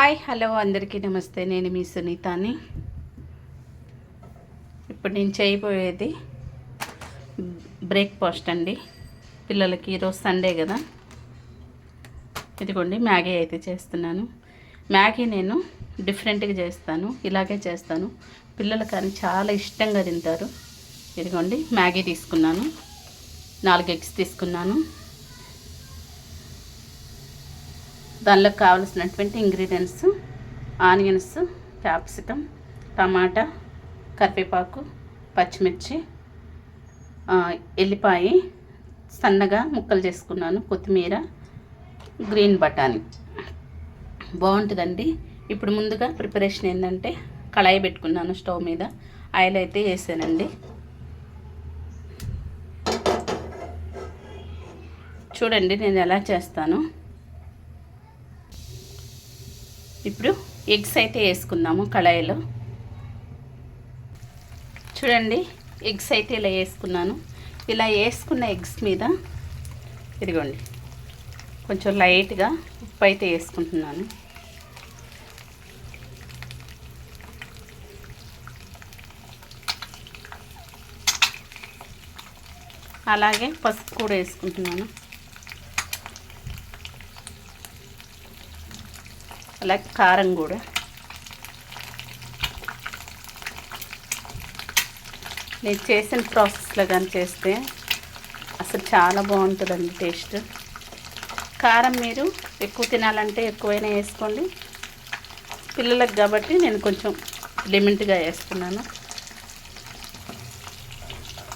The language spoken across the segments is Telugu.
హాయ్ హలో అందరికీ నమస్తే. నేను మీ సునీతాని. ఇప్పుడు నేను చేయబోయేది బ్రేక్ఫాస్ట్ అండి. పిల్లలకి ఈరోజు సండే కదా. ఇదిగోండి మ్యాగీ అయితే చేస్తున్నాను. మ్యాగీ నేను డిఫరెంట్గా చేస్తాను ఇలాగే చేస్తాను. పిల్లలు కానీ చాలా ఇష్టంగా తింటారు. ఇదిగోండి మ్యాగీ తీసుకున్నాను. నాలుగు ఎగ్స్ తీసుకున్నాను. దానిలో కావలసినటువంటి ఇంగ్రీడియంట్స్ ఆనియన్స్ క్యాప్సికమ్ టమాటా కరివేపాకు పచ్చిమిర్చి ఎల్లిపాయి ఎల్లిపాయ సన్నగా ముక్కలు చేసుకున్నాను కొత్తిమీర గ్రీన్ బఠానీ. బాగుంటుందండి. ఇప్పుడు ముందుగా ప్రిపరేషన్ ఏంటంటే కళాయి పెట్టుకున్నాను స్టవ్ మీద. ఆయిల్ అయితే వేసానండి. చూడండి నేను ఎలా చేస్తాను. ఇప్పుడు ఎగ్స్ అయితే వేసుకుందాము కళాయిలో. చూడండి ఎగ్స్ అయితే ఇలా వేసుకున్నాను. ఇలా వేసుకున్న ఎగ్స్ మీద ఇదిగోండి కొంచెం లైట్గా ఉప్పు అయితే వేసుకుంటున్నాను. అలాగే పసుపు కూడా వేసుకుంటున్నాను. అలాగే కారం కూడా. నేను చేసిన ప్రాసెస్లో కానీ చేస్తే అసలు చాలా బాగుంటుందండి టేస్ట్ కారం మీరు ఎక్కువ తినాలంటే ఎక్కువైనా వేసుకోండి. పిల్లలకు కాబట్టి నేను కొంచెం లిమిట్గా వేస్తున్నాను.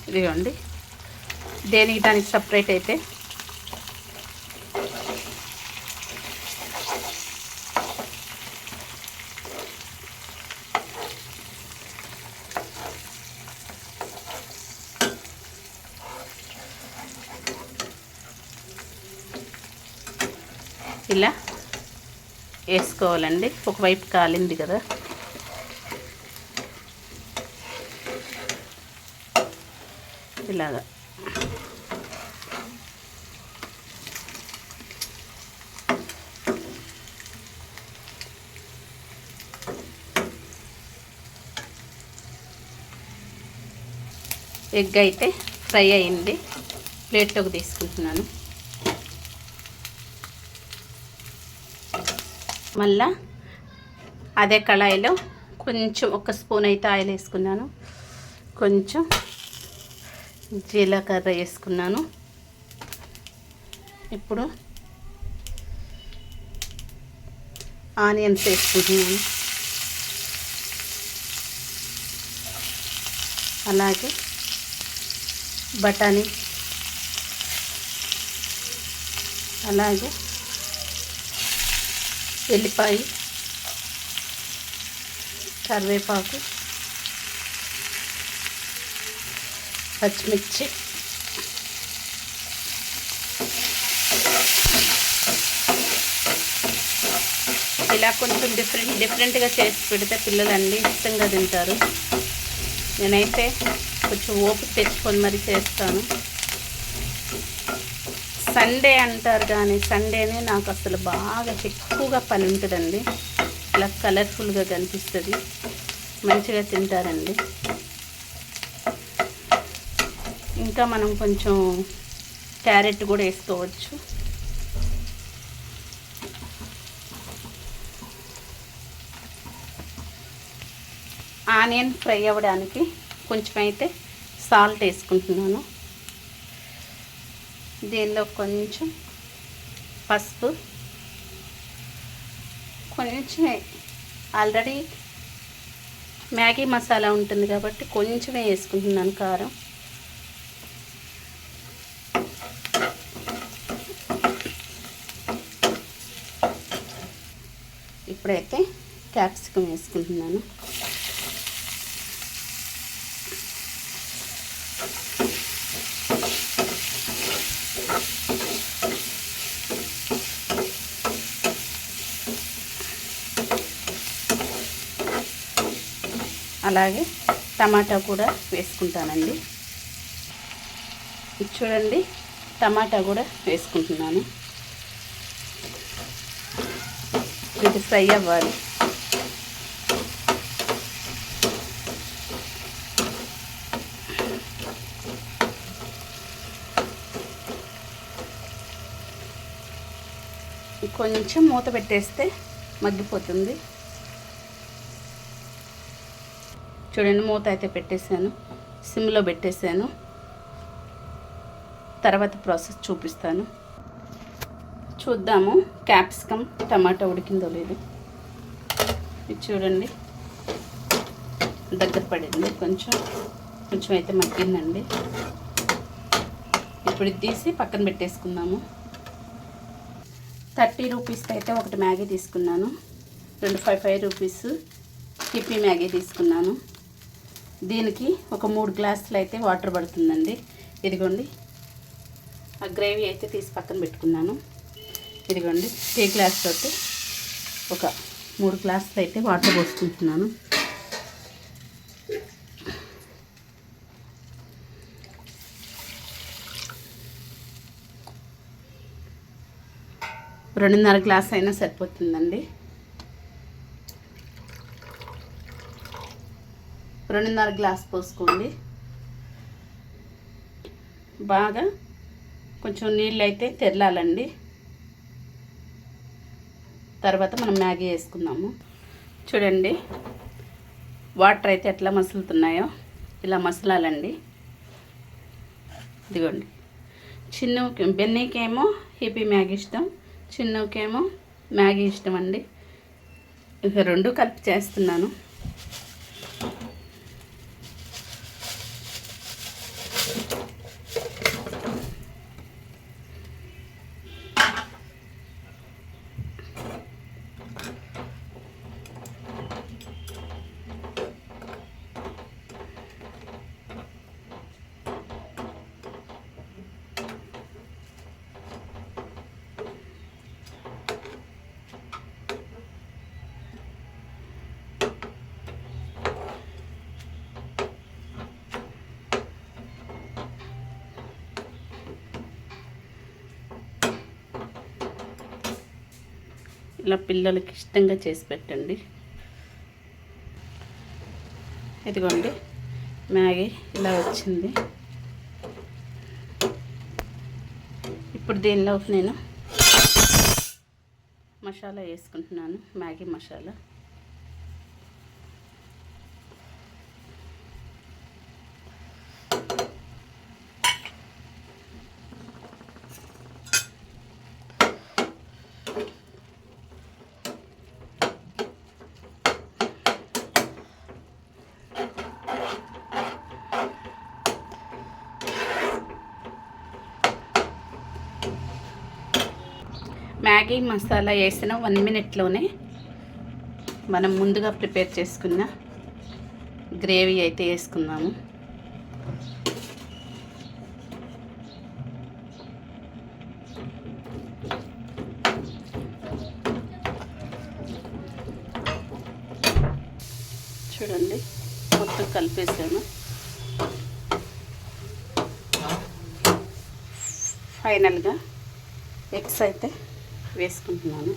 ఇదిగోండి. దేనికి దానికి సపరేట్ అయితే ఇలా వేసుకోవాలండి. ఒకవైపు కాలింది కదా. ఇలాగా. ఎగ్ అయితే ఫ్రై అయింది. ప్లేట్లోకి తీసుకుంటున్నాను. మళ్ళా అదే కళాయిలో కొంచెం ఒక స్పూన్ అయితే ఆయిల్ వేసుకున్నాను. కొంచెం జీలకర్ర వేసుకున్నాను. ఇప్పుడు ఆనియన్స్ వేసుకుంటున్నాను. అలాగే బఠానీ. అలాగే ఎల్లిపాయ కరివేపాకు పచ్చిమిర్చి ఇలా కొంచెం డిఫరెంట్ డిఫరెంట్గా చేసి పెడితే పిల్లలండి ఇష్టంగా తింటారు. నేనైతే కొంచెం ఓపిక తెచ్చుకొని మరి చేస్తాను. సండే అంటారు కానీ సండేనే నాకు అసలు బాగా ఎక్కువగా పని ఉంటుందండి. ఇలా కలర్ఫుల్గా కనిపిస్తుంది. మంచిగా తింటారండి. ఇంకా మనం కొంచెం క్యారెట్ కూడా వేసుకోవచ్చు. ఆనియన్ ఫ్రై అవ్వడానికి కొంచెం అయితే సాల్ట్ వేసుకుంటున్నాను. దీనిలో కొంచెం పసుపు కొంచెమే. ఆల్రెడీ మ్యాగీ మసాలా ఉంటుంది కాబట్టి కొంచెమే వేసుకుంటున్నాను కారం. ఇప్పుడైతే క్యాప్సికం వేసుకుంటున్నాను. అలాగే టమాటా కూడా వేసుకుంటానండి. చూడండి టమాటా కూడా వేసుకుంటున్నాను. ఇది ఫ్రై అవ్వాలి. కొంచెం మూత పెట్టేస్తే మగ్గిపోతుంది. చూడండి మూత అయితే పెట్టేశాను. సిమ్లో పెట్టేశాను. తర్వాత ప్రాసెస్ చూపిస్తాను. చూద్దాము. క్యాప్సికమ్ టమాటా ఉడికిందో లేదు. ఇది చూడండి. దగ్గర పడింది కొంచెం. కొంచెం అయితే మగ్గిందండి. ఇప్పుడు తీసి పక్కన పెట్టేసుకుందాము. థర్టీ రూపీస్కి అయితే ఒకటి మ్యాగీ తీసుకున్నాను. రెండు ఫైవ్ ఫైవ్ రూపీస్. హిప్పీ మ్యాగీ తీసుకున్నాను. దీనికి ఒక మూడు గ్లాసులు అయితే వాటర్ పడుతుందండి. ఇదిగోండి. ఆ గ్రేవీ అయితే తీసి పక్కన పెట్టుకున్నాను. ఇదిగోండి టీ గ్లాస్ తోటి ఒక మూడు గ్లాసులు అయితే వాటర్ పోసుకుంటున్నాను. రెండున్నర గ్లాస్ అయినా సరిపోతుందండి. రెండున్నర గ్లాస్ పోసుకోండి. బాగా కొంచెం నీళ్ళు అయితే తెరలాలండి. తర్వాత మనం మ్యాగీ వేసుకుందాము. చూడండి వాటర్ అయితే ఎట్లా మసులుతున్నాయో ఇలా మసలాలండి. ఇదిగోండి. చిన్న బెన్నీకేమో హిపీ మ్యాగీ ఇష్టం చిన్నకేమో మ్యాగీ ఇష్టం అండి ఇక రెండు కలిపి చేస్తున్నాను. ఇలా పిల్లలకి ఇష్టంగా చేసి పెట్టండి. ఇదిగోండి మ్యాగీ ఇలా వచ్చింది. ఇప్పుడు దీనిలో నేను మసాలా వేసుకుంటున్నాను మ్యాగీ మసాలా. మ్యాగీ మసాలా వేసిన వన్ మినిట్లోనే మనం ముందుగా ప్రిపేర్ చేసుకున్న గ్రేవీ అయితే వేసుకుందాము. చూడండి మొత్తం కలిపేసాను. ఫైనల్గా ఎగ్స్ అయితే వేసుకుంటున్నాను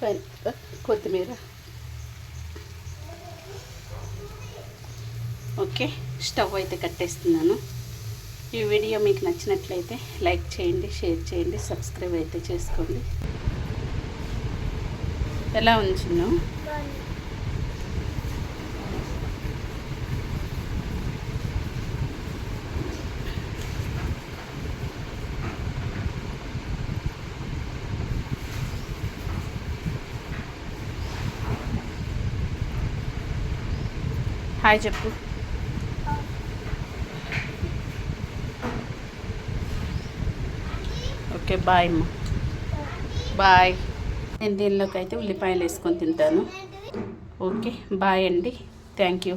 ఫైన్ కొత్తిమీర ఓకే స్టవ్ అయితే కట్టేస్తున్నాను. ఈ వీడియో మీకు నచ్చినట్లయితే లైక్ చేయండి షేర్ చేయండి సబ్స్క్రైబ్ అయితే చేసుకోండి. ఎలా ఉంచును హాయ్ చెప్పు. ఓకే బాయ్ అమ్మ. బాయ్. నేను దీనిలోకి అయితే ఉల్లిపాయలు వేసుకొని తింటాను. ఓకే బాయ్ అండి. Thank you.